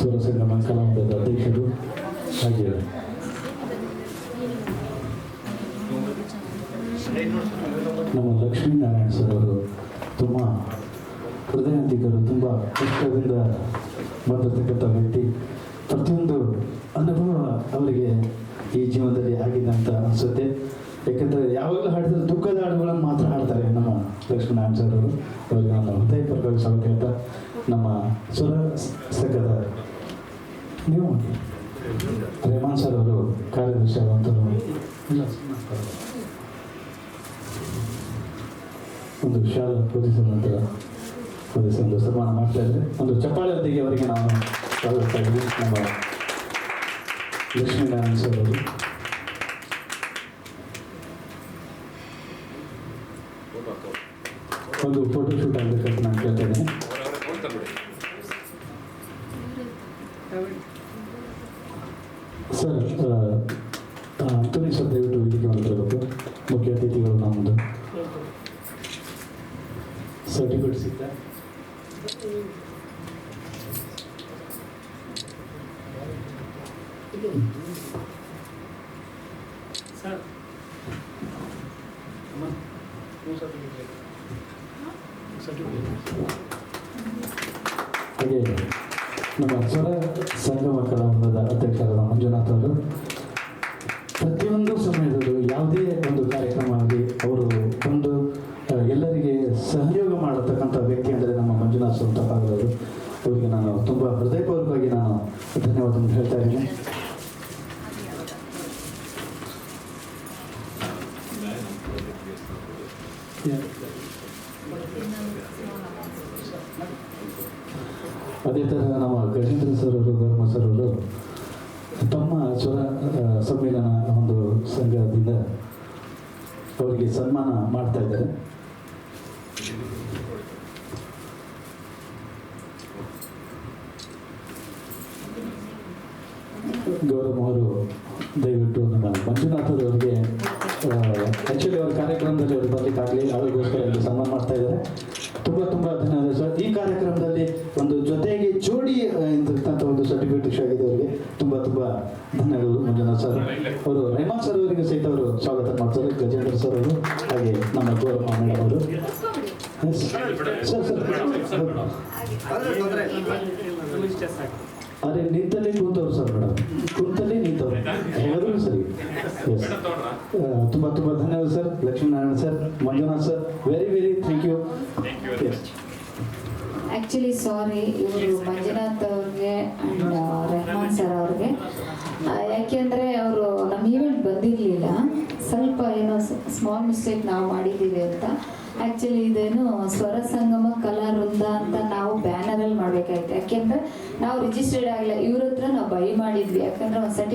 ಸುರಸೇನ ಕಲಾಪದ ಅಧ್ಯಕ್ಷರು ಹಾಗೆ ನಮ್ಮ ಲಕ್ಷ್ಮೀನಾರಾಯಣ ಸರ್ ಅವರು ತುಂಬ ಹೃದಯಂತಿಕರು, ತುಂಬ ಇಷ್ಟದಿಂದ ಬಂದಿರತಕ್ಕಂಥ ವ್ಯಕ್ತಿ. ಪ್ರತಿಯೊಂದು ಅನುಭವ ಅವರಿಗೆ ಈ ಜೀವನದಲ್ಲಿ ಆಗಿದೆ ಅಂತ ಅನಿಸುತ್ತೆ. ಯಾಕಂದರೆ ಯಾವಾಗಲೂ ಹಾಡಿದ್ರೆ ದುಃಖದ ಹಾಡುಗಳನ್ನು ಮಾತ್ರ ಹಾಡ್ತಾರೆ ನಮ್ಮ ಲಕ್ಷ್ಮಣ ಸರ್ ಅವರು ಅವರಿಗೆ ನಾನು ಹೃದಯಪೂರ್ವಕ ನಮ್ಮ ಸುರ ಸಂಘದ ನೀವು ರೇಮಾನ್ ಸರ್ ಅವರು ಕಾರ್ಯದರ್ಶಿ ಇಲ್ಲ, ಒಂದು ವಿಶಾಲ ಪೂಜಿಸಿದಂತರ ನಂತರ ಓದಿಸಿ ಒಂದು ಸನ್ಮಾನ ಮಾಡ್ತಾ ಇದ್ದೆ ಒಂದು ಚಪ್ಪಾಳೆಯೊಂದಿಗೆ ಅವರಿಗೆ ನಾವು ಸ್ವಾಗತ ನಮ್ಮ ಲಕ್ಷ್ಮೀನಾರಾಯಣ ಸರ್ ಅವರು. ಒಂದು ಫೋಟೋ ಶೂಟ್ ಆಗಬೇಕಂತ ನಾನು ಕೇಳ್ತಾ ಇದ್ದೀನಿ ಸರ್ ಅಂಥನಿ ಸರ್ ದಯವಿಟ್ಟು ವೇದಿಕೆ ಬಂದಿರಬೇಕು ಮುಖ್ಯ ಅತಿಥಿಗಳು ನಮ್ಮದು ಸರ್ಟಿಫಿಕೇಟ್ ಸಿಗ್ತಾ ಸರ್ ಹಾಗೆ ನಮ್ಮ ಸ್ವರ ಸಂಗಮ ಕಲಾವೃಂದದ ಅಧ್ಯಕ್ಷರಾದ ಅದೇ ತರಹ ನಮ್ಮ ಗಜೇಂದ್ರ ಸರ್ ಅವರು ಧರ್ಮ ಸರ್ ಅವರು ತಮ್ಮ ಸ್ವರ ಸಮ್ಮೇಳನ ಒಂದು ಸಂಘದಿಂದ ಅವರಿಗೆ ಸನ್ಮಾನ ಮಾಡ್ತಾ ಇದ್ದಾರೆ. ಗೌರವ್ ಅವರು ದಯವಿಟ್ಟು ನಮ್ಮ ಮಂಜುನಾಥ್ ಅವರಿಗೆ ಆ್ಯಕ್ಚುಲಿ ಅವ್ರ ಕಾರ್ಯಕ್ರಮದಲ್ಲಿ ಅವರು ಬರಲಿಕ್ಕಾಗಲಿ ಅವರಿಗೋಸ್ಕರ ಇಲ್ಲಿ ಸನ್ಮಾನ ಮಾಡ್ತಾ ಇದ್ದಾರೆ. ತುಂಬ ತುಂಬ ಧನ್ಯವಾದ ಸರ್. ಈ ಕಾರ್ಯಕ್ರಮದಲ್ಲಿ ಒಂದು ಜೊತೆಗೆ ಜೋಡಿ ಇರ್ತಕ್ಕಂಥ ಒಂದು ಸರ್ಟಿಫಿಕೇಟ್ ಆಗಿದೆ ಅವರಿಗೆ. ತುಂಬ ತುಂಬ ಧನ್ಯವಾದಗಳು ಮಂಜುನಾಥ್ ಸರ್. ಅವರು ರೆಹಮಾನ್ ಸರ್ ಅವರಿಗೆ ಸಹಿತ ಅವರು ಸ್ವಾಗತ ಮಾಡ್ತಾರೆ. ಗಜೇಂದ್ರ ಸರ್ ಅವರು ಹಾಗೆ ನಮ್ಮ ಗೌರವ ಮೇಡಮ್ ಅವರು. ಸರ್ ಸರ್ ಅರೆ ನಿಂತಲ್ಲೇ ಕೂತವ್ರು ಸರ್ ಮೇಡಮ್. ಕೂತಲ್ಲೇ ತುಂಬ ತುಂಬ ಧನ್ಯವಾದ sir. Lakshminarayana sir Manjunath sir very very thank you actually actually sorry ಇವರು ಮಂಜುನಾಥ್ ಅವ್ರಿಗೆ ಆ್ಯಂಡ್ ರೆಹಮಾನ್ ಸರ್ ಅವ್ರಿಗೆ. ಯಾಕೆಂದ್ರೆ ಅವರು ನಮ್ಮ ಈವೆಂಟ್ ಬಂದಿರಲಿಲ್ಲ. ಸ್ವಲ್ಪ ಏನೋ ಸ್ಮಾಲ್ ಮಿಸ್ಟೇಕ್ ನಾವು ಮಾಡಿದ್ದೀವಿ ಅಂತ. ಆ್ಯಕ್ಚುಲಿ ಇದೇನು ಸ್ವರ ಸಂಗಮ ಕಲಾ ವೃಂದ ಅಂತ ನಾವು ಬ್ಯಾನರಲ್ಲಿ ಮಾಡ್ಬೇಕಾಯ್ತು. ಯಾಕೆಂದ್ರೆ ನಾವು ರಿಜಿಸ್ಟರ್ಡ್ ಆಗಿಲ್ಲ. ಇವ್ರ ಹತ್ರ ನಾವು ಬೈ ಮಾಡಿದ್ವಿ. ಯಾಕಂದ್ರೆ ಒಂದು ಸರ್ಟಿಫಿಕೇಟ್